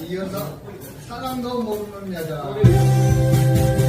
이어서 사랑도 모르는 여자.